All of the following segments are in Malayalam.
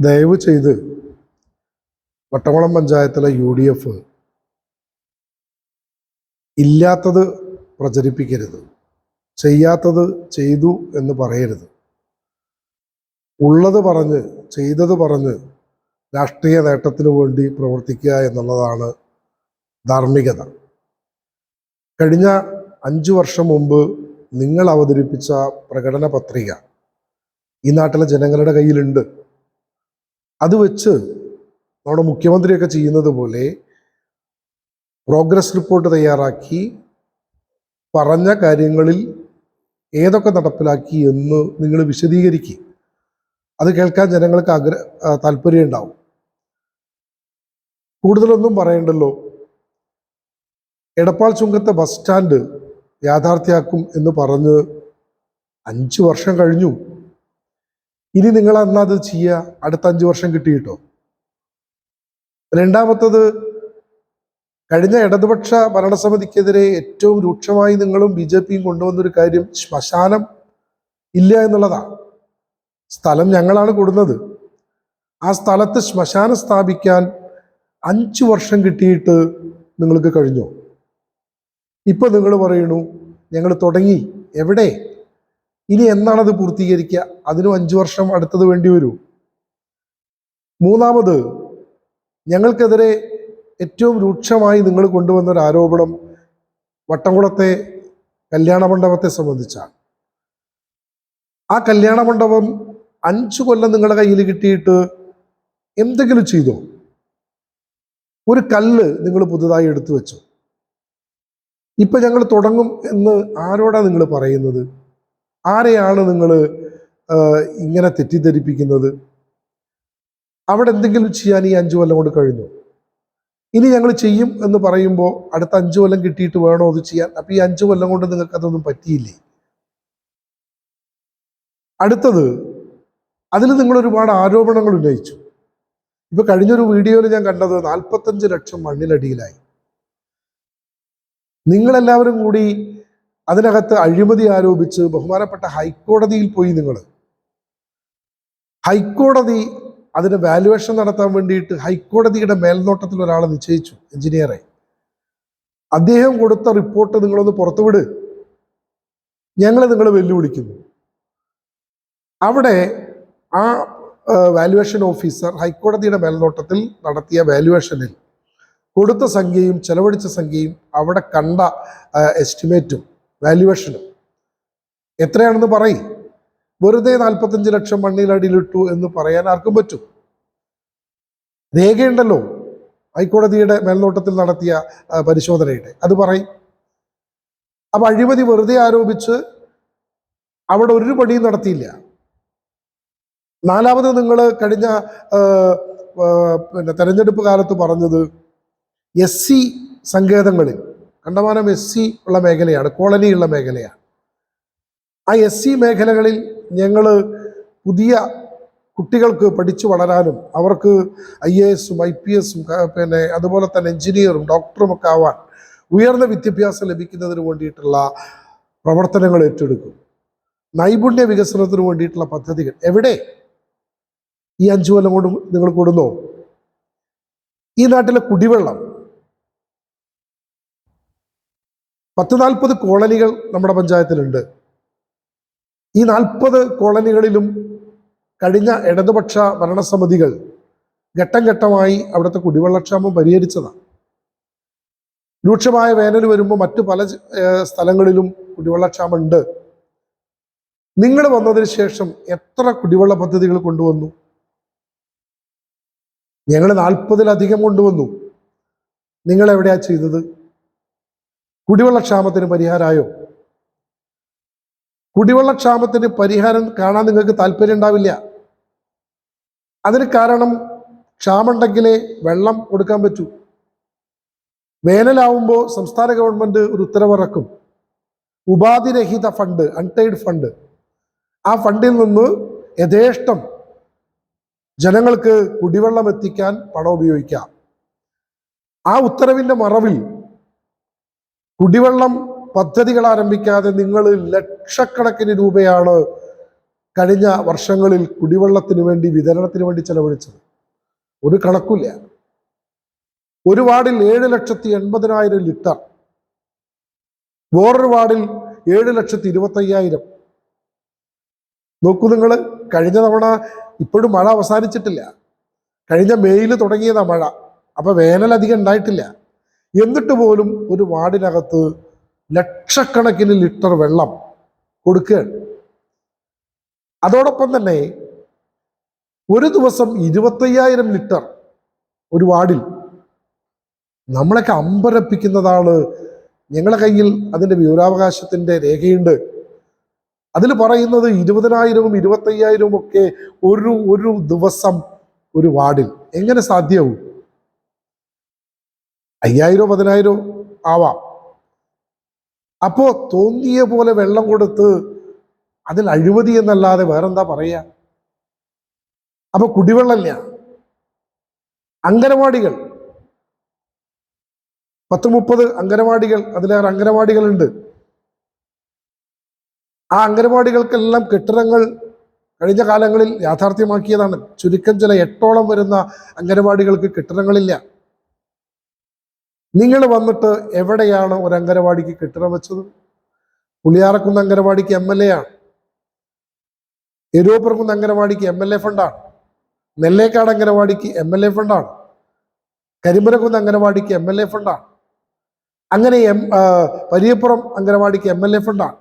ദയവ് ചെയ്ത് വട്ടവളം പഞ്ചായത്തിലെ യു ഡി എഫ് ഇല്ലാത്തത് പ്രചരിപ്പിക്കരുത്. ചെയ്യാത്തത് ചെയ്തു എന്ന് പറയരുത്. ഉള്ളത് പറഞ്ഞ് ചെയ്തത് പറഞ്ഞ് രാഷ്ട്രീയ നേട്ടത്തിന് വേണ്ടി പ്രവർത്തിക്കുക എന്നുള്ളതാണ് ധാർമ്മികത. കഴിഞ്ഞ അഞ്ചു വർഷം മുമ്പ് നിങ്ങൾ അവതരിപ്പിച്ച പ്രകടന പത്രിക ഈ നാട്ടിലെ ജനങ്ങളുടെ കയ്യിലുണ്ട്. അത് വെച്ച് നമ്മുടെ മുഖ്യമന്ത്രിയൊക്കെ ചെയ്യുന്നത് പോലെ പ്രോഗ്രസ് റിപ്പോർട്ട് തയ്യാറാക്കി പറഞ്ഞ കാര്യങ്ങളിൽ ഏതൊക്കെ നടപ്പിലാക്കി എന്ന് നിങ്ങൾ വിശദീകരിക്കുക അത് കേൾക്കാൻ ജനങ്ങൾക്ക് ആഗ്ര താല്പര്യം ഉണ്ടാവും. കൂടുതലൊന്നും പറയണ്ടല്ലോ. എടപ്പാൾ ചുങ്കത്തെ ബസ് സ്റ്റാൻഡ് യാഥാർത്ഥ്യമാക്കും എന്ന് പറഞ്ഞ് അഞ്ച് വർഷം കഴിഞ്ഞു. ഇനി നിങ്ങൾ എന്നാ അത് ചെയ്യുക അടുത്ത അഞ്ച് വർഷം കിട്ടിയിട്ടോ രണ്ടാമത്തത് കഴിഞ്ഞ ഇടതുപക്ഷ ഭരണസമിതിക്കെതിരെ ഏറ്റവും രൂക്ഷമായി നിങ്ങളും ബി ജെ പിയും കൊണ്ടുവന്നൊരു കാര്യം ശ്മശാനം ഇല്ല എന്നുള്ളതാണ് സ്ഥലം ഞങ്ങളാണ് കൊടുന്നത്. ആ സ്ഥലത്ത് ശ്മശാനം സ്ഥാപിക്കാൻ അഞ്ചു വർഷം കിട്ടിയിട്ട് നിങ്ങൾക്ക് കഴിഞ്ഞോ? ഇപ്പൊ നിങ്ങൾ പറയണു ഞങ്ങൾ തുടങ്ങി. എവിടെ? ഇനി എന്നാണത് പൂർത്തീകരിക്കുക? അതിനും അഞ്ചു വർഷം അടുത്തത് വേണ്ടി വരൂ. മൂന്നാമത് ഞങ്ങൾക്കെതിരെ ഏറ്റവും രൂക്ഷമായി നിങ്ങൾ കൊണ്ടുവന്ന ഒരു ആരോപണം വട്ടംകുളത്തെ കല്യാണ മണ്ഡപത്തെ സംബന്ധിച്ചാണ്. ആ കല്യാണ മണ്ഡപം അഞ്ചു കൊല്ലം നിങ്ങളുടെ കയ്യിൽ കിട്ടിയിട്ട് എന്തെങ്കിലും ചെയ്തോ? ഒരു കല്ല് നിങ്ങൾ പുതുതായി എടുത്തു വെച്ചു? ഇപ്പൊ ഞങ്ങൾ തുടങ്ങും എന്ന് ആരോടാ നിങ്ങൾ പറയുന്നത്? ആരെയാണ് നിങ്ങൾ ഇങ്ങനെ തെറ്റിദ്ധരിപ്പിക്കുന്നത്? അവിടെ എന്തെങ്കിലും ചെയ്യാൻ ഈ അഞ്ചു കൊല്ലം കൊണ്ട് കഴിഞ്ഞു? ഇനി ഞങ്ങൾ ചെയ്യും എന്ന് പറയുമ്പോൾ അടുത്ത അഞ്ചു കൊല്ലം കിട്ടിയിട്ട് വേണോ അത് ചെയ്യാൻ? അപ്പൊ ഈ അഞ്ചു കൊല്ലം കൊണ്ട് നിങ്ങൾക്ക് അതൊന്നും പറ്റിയില്ലേ? അടുത്തത് അതിൽ നിങ്ങൾ ഒരുപാട് ആരോപണങ്ങൾ ഉന്നയിച്ചു. ഇപ്പൊ കഴിഞ്ഞൊരു വീഡിയോയിൽ ഞാൻ കണ്ടത് നാൽപ്പത്തഞ്ച് ലക്ഷം മണ്ണിലടിയിലായി. നിങ്ങളെല്ലാവരും കൂടി അതിനകത്ത് അഴിമതി ആരോപിച്ച് ബഹുമാനപ്പെട്ട ഹൈക്കോടതിയിൽ പോയി നിങ്ങൾ. ഹൈക്കോടതി അതിന് വാലുവേഷൻ നടത്താൻ വേണ്ടിയിട്ട് ഹൈക്കോടതിയുടെ മേൽനോട്ടത്തിൽ ഒരാളെ നിശ്ചയിച്ചു എഞ്ചിനീയറെ. അദ്ദേഹം കൊടുത്ത റിപ്പോർട്ട് നിങ്ങളൊന്ന് പുറത്തുവിട് ഞങ്ങൾ നിങ്ങളെ വെല്ലുവിളിക്കുന്നു. അവിടെ ആ വാലുവേഷൻ ഓഫീസർ ഹൈക്കോടതിയുടെ മേൽനോട്ടത്തിൽ നടത്തിയ വാലുവേഷനിൽ കൊടുത്ത സംഖ്യയും ചെലവഴിച്ച സംഖ്യയും അവിടെ കണ്ട എസ്റ്റിമേറ്റും വാല്യുവേഷനും എത്രയാണെന്ന് പറയും. വെറുതെ നാൽപ്പത്തഞ്ച് ലക്ഷം മണ്ണിലടിയിലിട്ടു എന്ന് പറയാൻ ആർക്കും പറ്റും. രേഖയുണ്ടല്ലോ. ഹൈക്കോടതിയുടെ മേൽനോട്ടത്തിൽ നടത്തിയ പരിശോധനയുടെ. അത് പറയും. അപ്പൊ അഴിമതി വെറുതെ ആരോപിച്ച് അവിടെ ഒരു പണിയും നടത്തിയില്ല. നാലാമത് നിങ്ങൾ കഴിഞ്ഞ പിന്നെ തെരഞ്ഞെടുപ്പ് കാലത്ത് പറഞ്ഞത് എസ് സി സങ്കേതങ്ങളിൽ കണ്ടമാനം എസ് സി ഉള്ള മേഖലയാണ് കോളനിയുള്ള മേഖലയാണ്. ആ എസ് സി മേഖലകളിൽ ഞങ്ങൾ പുതിയ കുട്ടികൾക്ക് പഠിച്ചു വളരാനും അവർക്ക് ഐ എ എസും ഐ പി എസും പിന്നെ അതുപോലെ തന്നെ എഞ്ചിനീയറും ഡോക്ടറും ഒക്കെ ആവാൻ ഉയർന്ന വിദ്യാഭ്യാസം ലഭിക്കുന്നതിന് വേണ്ടിയിട്ടുള്ള പ്രവർത്തനങ്ങൾ ഏറ്റെടുക്കും. നൈപുണ്യ വികസനത്തിന് വേണ്ടിയിട്ടുള്ള പദ്ധതികൾ. എവിടെ? ഈ അഞ്ചു കൊല്ലം കൊണ്ട് നിങ്ങൾ കൊടുന്നോ? ഈ നാട്ടിലെ കുടിവെള്ളം. പത്ത് നാൽപ്പത് കോളനികൾ നമ്മുടെ പഞ്ചായത്തിലുണ്ട്. ഈ നാൽപ്പത് കോളനികളിലും കഴിഞ്ഞ ഇടതുപക്ഷ ഭരണസമിതികൾ ഘട്ടം ഘട്ടമായി അവിടുത്തെ കുടിവെള്ളക്ഷാമം പരിഹരിച്ചതാണ്. രൂക്ഷമായ വേനൽ വരുമ്പോൾ മറ്റു പല സ്ഥലങ്ങളിലും കുടിവെള്ളക്ഷാമം ഉണ്ട് നിങ്ങൾ വന്നതിന് ശേഷം എത്ര കുടിവെള്ള പദ്ധതികൾ കൊണ്ടുവന്നു? ഞങ്ങൾ നാൽപ്പതിലധികം കൊണ്ടുവന്നു. നിങ്ങൾ എവിടെയാ ചെയ്തത്? കുടിവെള്ളക്ഷാമത്തിന് പരിഹാരമായോ? കുടിവെള്ളക്ഷാമത്തിന് പരിഹാരം കാണാൻ നിങ്ങൾക്ക് താല്പര്യം ഉണ്ടാവില്ല. അതിന് കാരണം ക്ഷാമുണ്ടെങ്കിലേ വെള്ളം കൊടുക്കാൻ പറ്റൂ. വേനലാവുമ്പോൾ സംസ്ഥാന ഗവൺമെന്റ് ഒരു ഉത്തരവിറക്കും. ഉപാധിരഹിത ഫണ്ട് അൺടൈഡ് ഫണ്ട്. ആ ഫണ്ടിൽ നിന്ന് യഥേഷ്ടം ജനങ്ങൾക്ക് കുടിവെള്ളം എത്തിക്കാൻ പണം ഉപയോഗിക്കാം. ആ ഉത്തരവിന്റെ മറവിൽ കുടിവെള്ളം പദ്ധതികൾ ആരംഭിക്കാതെ നിങ്ങൾ ലക്ഷക്കണക്കിന് രൂപയാണ് കഴിഞ്ഞ വർഷങ്ങളിൽ കുടിവെള്ളത്തിന് വേണ്ടി വിതരണത്തിന് വേണ്ടി ചെലവഴിച്ചത്. ഒരു കണക്കില്ല ഒരു വാർഡിൽ ഏഴ് ലക്ഷത്തി എൺപതിനായിരം ലിറ്റർ. വേറൊരു വാർഡിൽ ഏഴ് ലക്ഷത്തി ഇരുപത്തയ്യായിരം. നോക്കൂ നിങ്ങൾ കഴിഞ്ഞ തവണ ഇപ്പോഴും മഴ അവസാനിച്ചിട്ടില്ല. കഴിഞ്ഞ മെയ്യിൽ തുടങ്ങിയതാ മഴ. അപ്പൊ വേനൽ അധികം ഉണ്ടായിട്ടില്ല. എന്നിട്ട് പോലും ഒരു വാർഡിനകത്ത് ലക്ഷക്കണക്കിന് ലിറ്റർ വെള്ളം കൊടുക്കുകയാണ്. അതോടൊപ്പം തന്നെ ഒരു ദിവസം ഇരുപത്തയ്യായിരം ലിറ്റർ ഒരു വാർഡിൽ നമ്മളൊക്കെ അമ്പരപ്പിക്കുന്നതാണ്. ഞങ്ങളുടെ കയ്യിൽ അതിന്റെ വിവരാവകാശത്തിന്റെ രേഖയുണ്ട്. അതിൽ പറയുന്നത് ഇരുപതിനായിരവും ഇരുപത്തയ്യായിരവും ഒക്കെ ഒരു ഒരു ദിവസം ഒരു വാർഡിൽ. എങ്ങനെ സാധ്യവും അയ്യായിരോ പതിനായിരോ ആവാം. അപ്പോ തോന്നിയ പോലെ വെള്ളം കൊടുത്ത് അതിൽ അഴിമതി എന്നല്ലാതെ വേറെന്താ പറയാ? അപ്പൊ കുടിവെള്ളമില്ല അങ്കനവാടികൾ പത്ത് മുപ്പത് അങ്കനവാടികൾ അതിലേറെ അങ്കനവാടികളുണ്ട് ആ അങ്കനവാടികൾക്കെല്ലാം കെട്ടിടങ്ങൾ കഴിഞ്ഞ കാലങ്ങളിൽ യാഥാർത്ഥ്യമാക്കിയതാണ്. ചുരുക്കം ചില എട്ടോളം വരുന്ന അങ്കനവാടികൾക്ക് കെട്ടിടങ്ങളില്ല. നിങ്ങൾ വന്നിട്ട് എവിടെയാണ് ഒരു അങ്കനവാടിക്ക് കെട്ടിടം വെച്ചത്? പുളിയാറക്കുന്ന് അങ്കനവാടിക്ക് എം എൽ എ ആണ്. എരുവപ്പുറക്കുന്ന് അങ്കനവാടിക്ക് എം എൽ എ ഫണ്ടാണ് നെല്ലേക്കാട് അങ്കനവാടിക്ക് എം എൽ എ ഫണ്ടാണ് കരിമ്പനക്കുന്ന് അങ്കനവാടിക്ക് എം എൽ എ ഫണ്ടാണ് അങ്ങനെ എം പരിയപ്പുറം അങ്കനവാടിക്ക് എം എൽ എ ഫണ്ടാണ്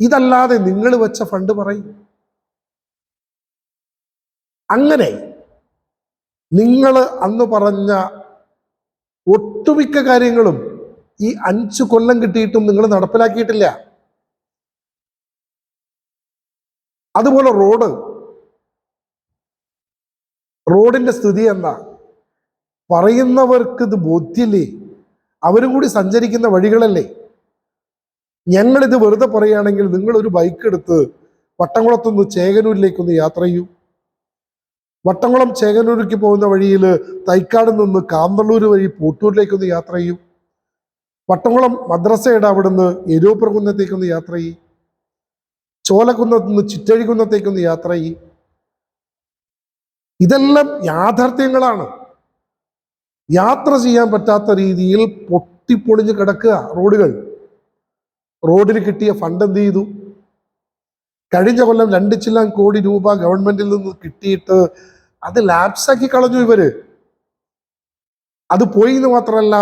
ഇതല്ലാതെ നിങ്ങൾ വെച്ച ഫണ്ട് പറയും. അങ്ങനെ നിങ്ങൾ അന്ന് പറഞ്ഞ ഒട്ടുമിക്ക കാര്യങ്ങളും ഈ അഞ്ചു കൊല്ലം കിട്ടിയിട്ടും നിങ്ങൾ നടപ്പിലാക്കിയിട്ടില്ല. അതുപോലെ റോഡ്. റോഡിന്റെ സ്ഥിതി എന്താ? പറയുന്നവർക്ക് ഇത് ബോധ്യല്ലേ? അവരും കൂടി സഞ്ചരിക്കുന്ന വഴികളല്ലേ? ഞങ്ങളിത് വെറുതെ പറയുകയാണെങ്കിൽ നിങ്ങളൊരു ബൈക്ക് എടുത്ത് വട്ടംകുളത്തുനിന്ന് ചേകനൂരിലേക്കൊന്ന് യാത്ര ചെയ്യൂ. വട്ടംകുളം ചേകനൂരിക്ക് പോകുന്ന വഴിയിൽ തൈക്കാട് നിന്ന് കാന്തള്ളൂർ വഴി പൂട്ടൂരിലേക്കൊന്ന് യാത്ര ചെയ്യും. വട്ടംകുളം മദ്രസയുടെ അവിടുന്ന് എരൂപ്രകുന്നത്തേക്കൊന്ന് യാത്ര ചെയ്യും. ചോലക്കുന്നത്ത് നിന്ന് ചിറ്റഴിക്കുന്നത്തേക്കൊന്ന് യാത്ര ചെയ്യും. ഇതെല്ലാം യാഥാർത്ഥ്യങ്ങളാണ്. യാത്ര ചെയ്യാൻ പറ്റാത്ത രീതിയിൽ പൊട്ടിപ്പൊളിഞ്ഞ് കിടക്കുക റോഡുകൾ. റോഡിന് കിട്ടിയ ഫണ്ട് എന്ത് ചെയ്തു? കഴിഞ്ഞ കൊല്ലം രണ്ട് ചില്ലാൻ കോടി രൂപ ഗവൺമെന്റിൽ നിന്ന് കിട്ടിയിട്ട് അത് ലാപ്സാക്കി കളഞ്ഞു ഇവർ. അത് പോയി എന്ന് മാത്രമല്ല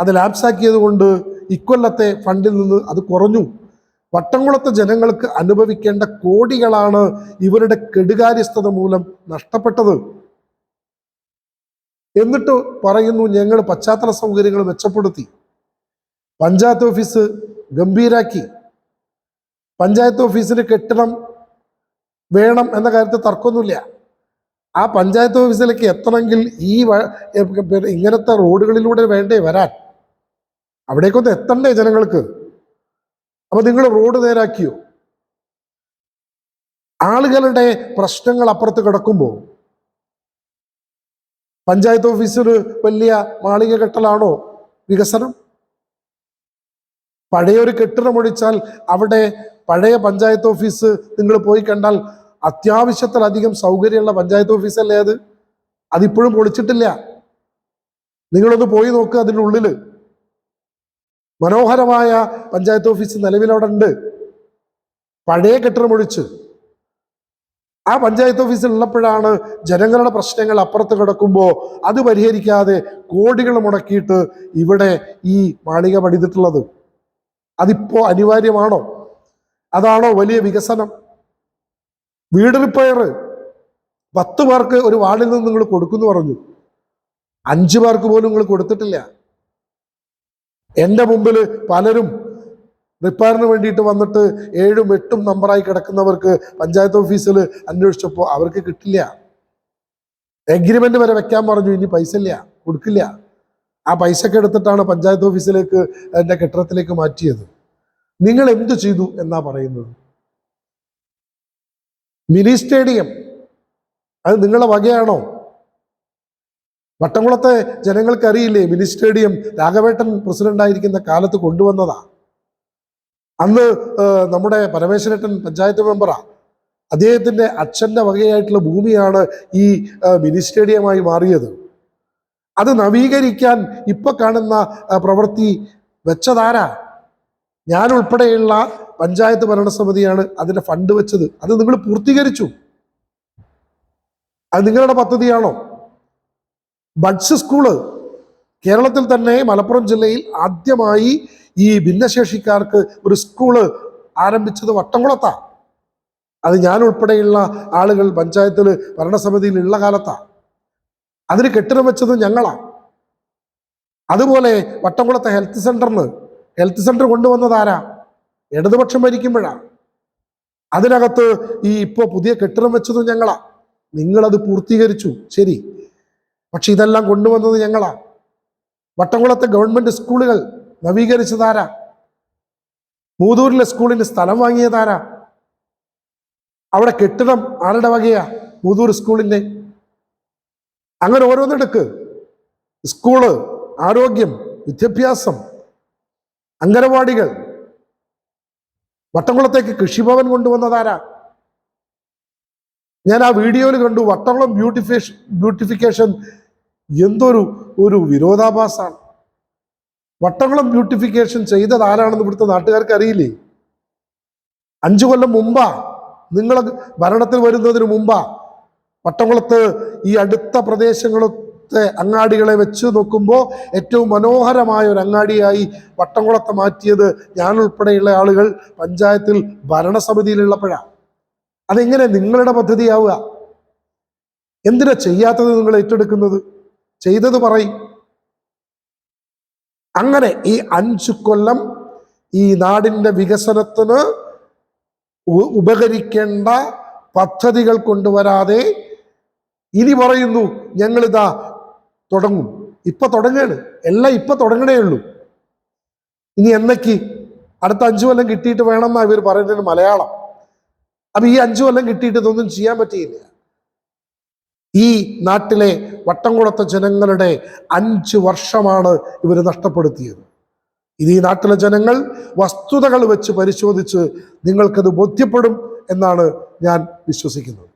അത് ലാപ്സാക്കിയത് കൊണ്ട് ഇക്കൊല്ലത്തെ ഫണ്ടിൽ നിന്ന് അത് കുറഞ്ഞു. വട്ടംകുളത്തെ ജനങ്ങൾക്ക് അനുഭവിക്കേണ്ട കോടികളാണ് ഇവരുടെ കെടുകാര്യസ്ഥത മൂലം നഷ്ടപ്പെട്ടത്. എന്നിട്ട് പറയുന്നു ഞങ്ങൾ പശ്ചാത്തല സൗകര്യങ്ങൾ മെച്ചപ്പെടുത്തി. പഞ്ചായത്ത് ഓഫീസ് ഗംഭീരാക്കി. പഞ്ചായത്ത് ഓഫീസിന് കെട്ടിടം വേണം എന്ന കാര്യത്തിൽ തർക്കമൊന്നുമില്ല. ആ പഞ്ചായത്ത് ഓഫീസിലേക്ക് എത്തണമെങ്കിൽ ഈ ഇങ്ങനത്തെ റോഡുകളിലൂടെ വേണ്ടേ വരാൻ? അവിടേക്കൊന്ന് എത്തണ്ടേ ജനങ്ങൾക്ക്? അപ്പൊ നിങ്ങൾ റോഡ് നേരാക്കിയോ? ആളുകളുടെ പ്രശ്നങ്ങൾ അപ്പുറത്ത് കിടക്കുമ്പോൾ പഞ്ചായത്ത് ഓഫീസിൽ വലിയ മാളിക കെട്ടലാണോ വികസനം? പഴയൊരു കെട്ടിടം ഒഴിച്ചാൽ അവിടെ പഴയ പഞ്ചായത്ത് ഓഫീസ് നിങ്ങൾ പോയി കണ്ടാൽ അത്യാവശ്യത്തിലധികം സൗകര്യമുള്ള പഞ്ചായത്ത് ഓഫീസല്ലേ അത്? അതിപ്പോഴും പൊളിച്ചിട്ടില്ല. നിങ്ങളൊന്ന് പോയി നോക്ക് അതിന്റെ ഉള്ളിൽ. മനോഹരമായ പഞ്ചായത്ത് ഓഫീസ് നിലവിലവിടെ ഉണ്ട്. പഴയ കെട്ടിടം ഒഴിച്ച്. ആ പഞ്ചായത്ത് ഓഫീസിൽ ഉള്ളപ്പോഴാണ് ജനങ്ങളുടെ പ്രശ്നങ്ങൾ അപ്പുറത്ത് കിടക്കുമ്പോൾ അത് പരിഹരിക്കാതെ കോടികൾ മുടക്കിയിട്ട് ഇവിടെ ഈ മാളിക പണിതിട്ടുള്ളത്. അതിപ്പോ അനിവാര്യമാണോ? അതാണോ വലിയ വികസനം? വീട് റിപ്പയർ പത്ത് പേർക്ക് ഒരു വാർഡിൽ നിന്ന് നിങ്ങൾ കൊടുക്കുന്നു പറഞ്ഞു. അഞ്ചു പേർക്ക് പോലും നിങ്ങൾ കൊടുത്തിട്ടില്ല. എന്റെ മുമ്പിൽ പലരും റിപ്പയറിന് വേണ്ടിയിട്ട് വന്നിട്ട് ഏഴും എട്ടും നമ്പറായി കിടക്കുന്നവർക്ക് പഞ്ചായത്ത് ഓഫീസിൽ അന്വേഷിച്ചപ്പോൾ അവർക്ക് കിട്ടില്ല. എഗ്രിമെന്റ് വരെ വെക്കാൻ പറഞ്ഞു ഇനി പൈസ ഇല്ല കൊടുക്കില്ല. ആ പൈസയൊക്കെ എടുത്തിട്ടാണ് പഞ്ചായത്ത് ഓഫീസിലേക്ക് എന്റെ കെട്ടിടത്തിലേക്ക് മാറ്റിയത്. നിങ്ങൾ എന്തു ചെയ്തു എന്നാ പറയുന്നത്? Mini stadium. അത് നിങ്ങളെ വകയാണോ? വട്ടംകുളത്തെ ജനങ്ങൾക്ക് അറിയില്ലേ മിനി സ്റ്റേഡിയം രാഘവേട്ടൻ പ്രസിഡന്റ് ആയിരിക്കുന്ന കാലത്ത് കൊണ്ടുവന്നതാ. അന്ന് നമ്മുടെ പരമേശ്വരട്ടൻ പഞ്ചായത്ത് മെമ്പറാ. അദ്ദേഹത്തിന്റെ അച്ഛന്റെ വകയായിട്ടുള്ള ഭൂമിയാണ് ഈ മിനി സ്റ്റേഡിയമായി മാറിയത്. അത് നവീകരിക്കാൻ ഇപ്പൊ കാണുന്ന പ്രവൃത്തി വെച്ചതാരാ? ഞാൻ ഉൾപ്പെടെയുള്ള പഞ്ചായത്ത് ഭരണസമിതിയാണ് അതിന്റെ ഫണ്ട് വെച്ചത്. അത് നിങ്ങൾ പൂർത്തീകരിച്ചു. അത് നിങ്ങളുടെ പദ്ധതിയാണോ? ബഡ്സ് സ്കൂൾ കേരളത്തിൽ തന്നെ മലപ്പുറം ജില്ലയിൽ ആദ്യമായി ഈ ഭിന്നശേഷിക്കാർക്ക് ഒരു സ്കൂൾ ആരംഭിച്ചത് വട്ടംകുളത്താ. അത് ഞാൻ ഉൾപ്പെടെയുള്ള ആളുകൾ പഞ്ചായത്തിൽ ഭരണസമിതിയിൽ ഉള്ള കാലത്താ. അതിന് കെട്ടിടം വെച്ചത് ഞങ്ങളാ. അതുപോലെ വട്ടംകുളത്തെ ഹെൽത്ത് സെന്ററിന് ഹെൽത്ത് സെന്റർ കൊണ്ടുവന്നത് ആരാ? ഇടതുപക്ഷം ഭരിക്കുമ്പോഴാണ് അതിനകത്ത് ഈ ഇപ്പോ പുതിയ കെട്ടിടം വെച്ചതും ഞങ്ങളാ. നിങ്ങളത് പൂർത്തീകരിച്ചു. ശരി. പക്ഷെ ഇതെല്ലാം കൊണ്ടുവന്നത് ഞങ്ങളാ. വട്ടംകുളത്തെ ഗവൺമെന്റ് സ്കൂളുകൾ നവീകരിച്ചതാരാ? മൂതൂരിലെ സ്കൂളിന് സ്ഥലം വാങ്ങിയതാരാ? അവിടെ കെട്ടിടം ആരുടെ വകയാ? മൂതൂർ സ്കൂളിന്റെ. അങ്ങനെ ഓരോന്നെടുക്ക്. സ്കൂൾ ആരോഗ്യം വിദ്യാഭ്യാസം അംഗനവാടികൾ വട്ടംകുളത്തേക്ക് കൃഷിഭവൻ കൊണ്ടുവന്നതാരാ? ഞാൻ ആ വീഡിയോയിൽ കണ്ടു വട്ടംകുളം ബ്യൂട്ടിഫിക്കേഷൻ ബ്യൂട്ടിഫിക്കേഷൻ എന്തൊരു ഒരു വിരോധാഭാസാണ്. വട്ടംകുളം ബ്യൂട്ടിഫിക്കേഷൻ ചെയ്തത് ആരാണെന്ന് ഇവിടുത്തെ നാട്ടുകാർക്ക് അറിയില്ലേ? അഞ്ചു കൊല്ലം മുമ്പാ നിങ്ങൾ ഭരണത്തിൽ വരുന്നതിന് മുമ്പാ വട്ടംകുളത്ത് ഈ അടുത്ത അങ്ങാടികളെ വെച്ച് നോക്കുമ്പോൾ ഏറ്റവും മനോഹരമായ ഒരു അങ്ങാടിയായി വട്ടംകുളത്തെ മാറ്റിയത് ഞാൻ ഉൾപ്പെടെയുള്ള ആളുകൾ പഞ്ചായത്തിൽ ഭരണസമിതിയിലുള്ളപ്പോഴാണ് അതെങ്ങനെ നിങ്ങളുടെ പദ്ധതിയാവുക? എന്തിനാ ചെയ്യാത്തത് നിങ്ങൾ ഏറ്റെടുക്കുന്നത്? ചെയ്തത് പറയും. അങ്ങനെ ഈ അഞ്ചു കൊല്ലം ഈ നാടിന്റെ വികസനത്തിന് ഉപകരിക്കേണ്ട പദ്ധതികൾ കൊണ്ടുവരാതെ ഇനി പറയുന്നു ഞങ്ങളിതാ തുടങ്ങും. ഇപ്പൊ തുടങ്ങുകയാണ് എല്ലാം ഇപ്പൊ തുടങ്ങണേ ഉള്ളൂ. ഇനി എന്നേക്ക് അടുത്ത അഞ്ചു കൊല്ലം കിട്ടിയിട്ട് വേണം എന്നാ ഇവർ പറയുന്നത് മലയാളം. അപ്പൊ ഈ അഞ്ചു കൊല്ലം കിട്ടിയിട്ട് ഇതൊന്നും ചെയ്യാൻ പറ്റിയില്ല. ഈ നാട്ടിലെ വട്ടംകുളത്തെ ജനങ്ങളുടെ അഞ്ച് വർഷമാണ് ഇവർ നഷ്ടപ്പെടുത്തിയത്. ഇത് ഈ നാട്ടിലെ ജനങ്ങൾ വസ്തുതകൾ വെച്ച് പരിശോധിച്ച് നിങ്ങൾക്കത് ബോധ്യപ്പെടും എന്നാണ് ഞാൻ വിശ്വസിക്കുന്നത്.